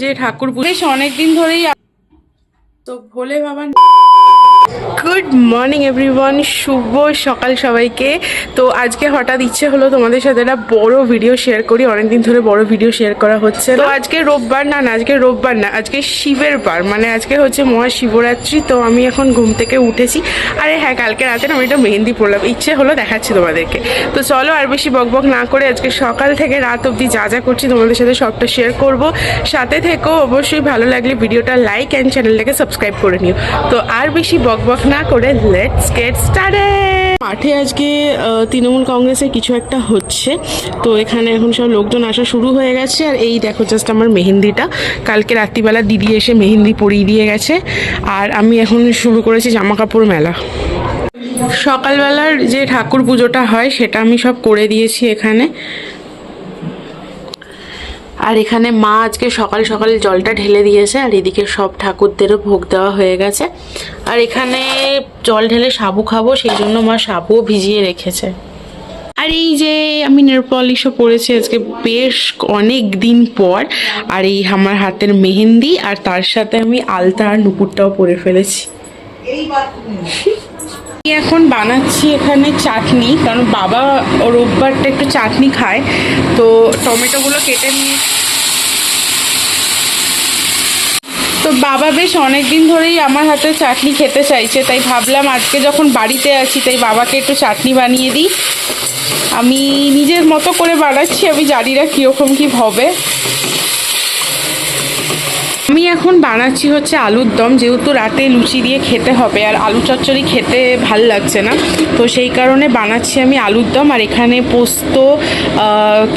যে ঠাকুর পুজো। অনেকদিন ধরেই তো ভোলে বাবা গুড মর্নিং এভরিওয়ান, শুভ সকাল সবাইকে। তো আজকে হঠাৎ ইচ্ছে হলো তোমাদের সাথে একটা বড় ভিডিও শেয়ার করি। অনেকদিন ধরে বড় ভিডিও শেয়ার করা হচ্ছে তো আজকে রোববার না না, আজকে রোববার না, আজকে শিবের বার। মানে আজকে হচ্ছে মহাশিবরাত্রি, তো আমি এখন ঘুম থেকে উঠেছি। আরে হ্যাঁ কালকে রাতে আমি একটা মেহেন্দি পড়লাম ইচ্ছে হলো দেখাচ্ছি তোমাদেরকে। তো চলো আর বেশি বকবক না করে আজকে সকাল থেকে রাত অবধি যা যা করছি তোমাদের সাথে সবটা শেয়ার করব। সাথে থেকেও অবশ্যই ভালো লাগলে ভিডিওটা লাইক অ্যান্ড চ্যানেলটাকে সাবস্ক্রাইব করে নিও। তো আর বেশি বকবক না করে লেটস গেট স্টার্টেড মাঠে আজকে তৃণমূল কংগ্রেসের কিছু একটা হচ্ছে। তো এখানে এখন সব লোকজন আসা শুরু হয়ে গেছে। আর এই দেখো জাস্ট আমার মেহেন্দিটা। কালকে রাত্রিবেলা দিদি এসে মেহেন্দি পরিয়ে দিয়ে গেছে। আর আমি এখন শুরু করেছি জামা কাপড় মেলা। সকালবেলার যে ঠাকুর পুজোটা হয়, সেটা আমি সব করে দিয়েছি এখানে। আর এখানে মা আজকে সকাল সকাল জলটা ঢেলে দিয়েছে, আর এদিকে সব ঠাকুরদেরও ভোগ দেওয়া হয়ে গেছে। আর এখানে জল ঢেলে সাবু খাব, সেই জন্য মা সাবুও ভিজিয়ে রেখেছে। আর এই যে আমি নেল পলিশও পরেছি আজকে বেশ অনেক দিন পর, আর এই আমার হাতের মেহেন্দি, আর তার সাথে আমি আলতা আর নুপুরটাও পরে ফেলেছি। আমি এখন বানাচ্ছি এখানে চাটনি, কারণ বাবা রোববারটা একটু চাটনি খায়। তো টমেটোগুলো কেটে নিয়ে তো বাবা বেশ অনেক দিন ধরেই আমার হাতে চাটনি খেতে চাইছে, তাই ভাবলাম আজকে যখন বাড়িতে আছি, তাই বাবাকে একটু চাটনি বানিয়ে দিই। আমি নিজের মতো করে বানাচ্ছি, আমি জানি না কীরকম কী হবে। আমি এখন বানাচ্ছি হচ্ছে আলুর দম, যেহেতু রাতে লুচি দিয়ে খেতে হবে আর আলু চচ্চড়ি খেতে ভালো লাগছে না, তো সেই কারণে বানাচ্ছি আমি আলুর দম আর এখানে পোস্ত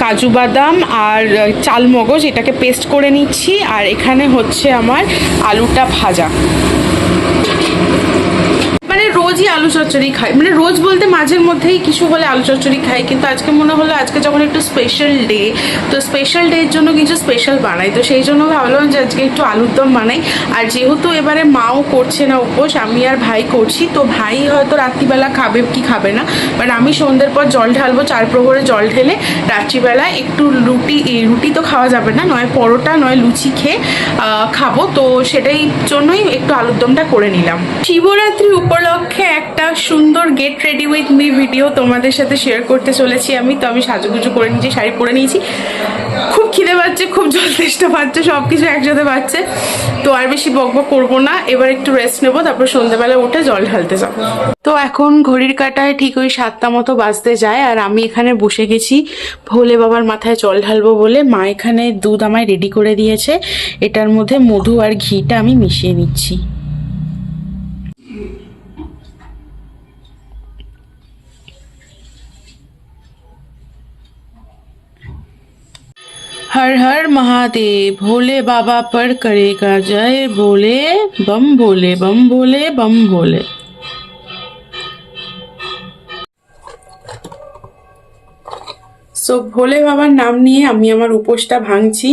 কাজু বাদাম আর চাল মগজ এটাকে পেস্ট করে নিচ্ছি আর এখানে হচ্ছে আমার আলুটা ভাজা। মানে রোজই আলু চচ্চড়ি খাই। মানে রোজ বলতে মাঝের মধ্যেই কিছু হলে আলু চচ্চড়ি খাই, কিন্তু আজকে মনে হলো আজকে যখন একটু স্পেশাল ডে তো স্পেশাল ডের জন্য কিছু স্পেশাল বানাই। তো সেই জন্য ভাবলাম যে আজকে একটু আলুর দম বানাই। আর যেহেতু এবারে মাও করছে না উপোস, আমি আর ভাই করছি, তো ভাই হয়তো রাত্রিবেলা খাবে কি খাবে না। বাট আমি সন্ধ্যের পর জল ঢালবো, চার প্রহরে জল ঢেলে রাত্রিবেলা একটু রুটি রুটি তো খাওয়া যাবে না, নয় পরোটা, নয় লুচি খেয়ে খাব। তো সেটাই জন্যই একটু আলুর দমটা করে নিলাম। শিবরাত্রি উপলক্ষে একটা সুন্দর get ready with me video তোমাদের সাথে শেয়ার করতে চলেছি আমি। তো আমি সাজুগুজু করে নিয়েছি, শাড়ি পরে নিয়েছি। খুব খিদে পাচ্ছে, খুব জল তেষ্টা পাচ্ছে সব কিছু একসাথে পাচ্ছে। তো আর বেশি বকবক করব না, এবার একটু রেস্ট নেব, তারপর সন্ধ্যাবেলা উঠে জল ঢালতে যাব। তো এখন ঘড়ির কাটায় ঠিক ওই সাতটা মতো বাজতে যায়, আর আমি এখানে বসে গেছি, ভোলে বাবার মাথায় জল ঢালবো বলে। মা এখানে দুধ আমায় রেডি করে দিয়েছে, এটার মধ্যে মধু আর ঘিটা আমি মিশিয়ে নিচ্ছি। হর হর মহাদেব, ভোলে বাবা পর করেগা জয়, ভোলে বম ভোলে বম ভোলে বম ভোলে। সো ভোলে বাবার নাম নিয়ে আমি আমার উপোসটা ভাঙছি।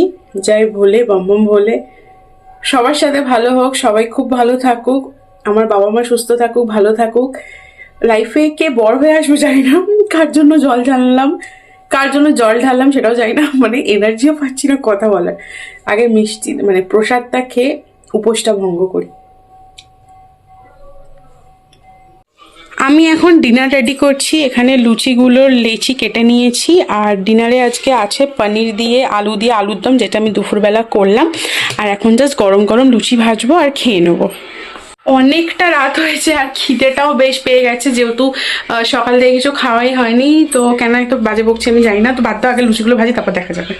যাই ভোলে, বম বম ভোলে। সবার সাথে ভালো হোক, সবাই খুব ভালো থাকুক, আমার বাবা মা সুস্থ থাকুক, ভালো থাকুক। লাইফে কে বড় হয়ে আসব জানি না, কার জন্য জল জানলাম কার জন্য জল ঢাললাম সেটাও জানি না মানে এনার্জিও পাচ্ছি না কথা বলার। আগে মিষ্টি মানে প্রসাদটা খেয়ে উপোসটা ভঙ্গ করি। আমি এখন ডিনার রেডি করছি, এখানে লুচিগুলোর লেচি কেটে নিয়েছি, আর ডিনারে আজকে আছে পনির দিয়ে আলু দিয়ে আলুর দম, যেটা আমি দুপুরবেলা করলাম। আর এখন জাস্ট গরম গরম লুচি ভাজবো আর খেয়ে নেব। অনেকটা রাত হয়েছে আর খিদেটাও বেশ পেয়ে গেছে যেহেতু সকাল থেকে কিছু খাওয়াই হয়নি, তো কেন এত বাজে বকছি আমি জানি না, তো বাদ আগে লুচিগুলো ভাজি, তারপর দেখা যাবে।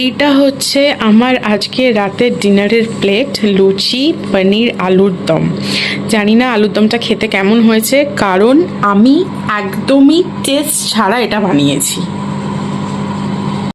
এইটা হচ্ছে আমার আজকে রাতের ডিনারের প্লেট, লুচি, পনির, আলুর দম। জানি না আলুর দমটা খেতে কেমন হয়েছে, কারণ আমি একদমই টেস্ট ছাড়া এটা বানিয়েছি।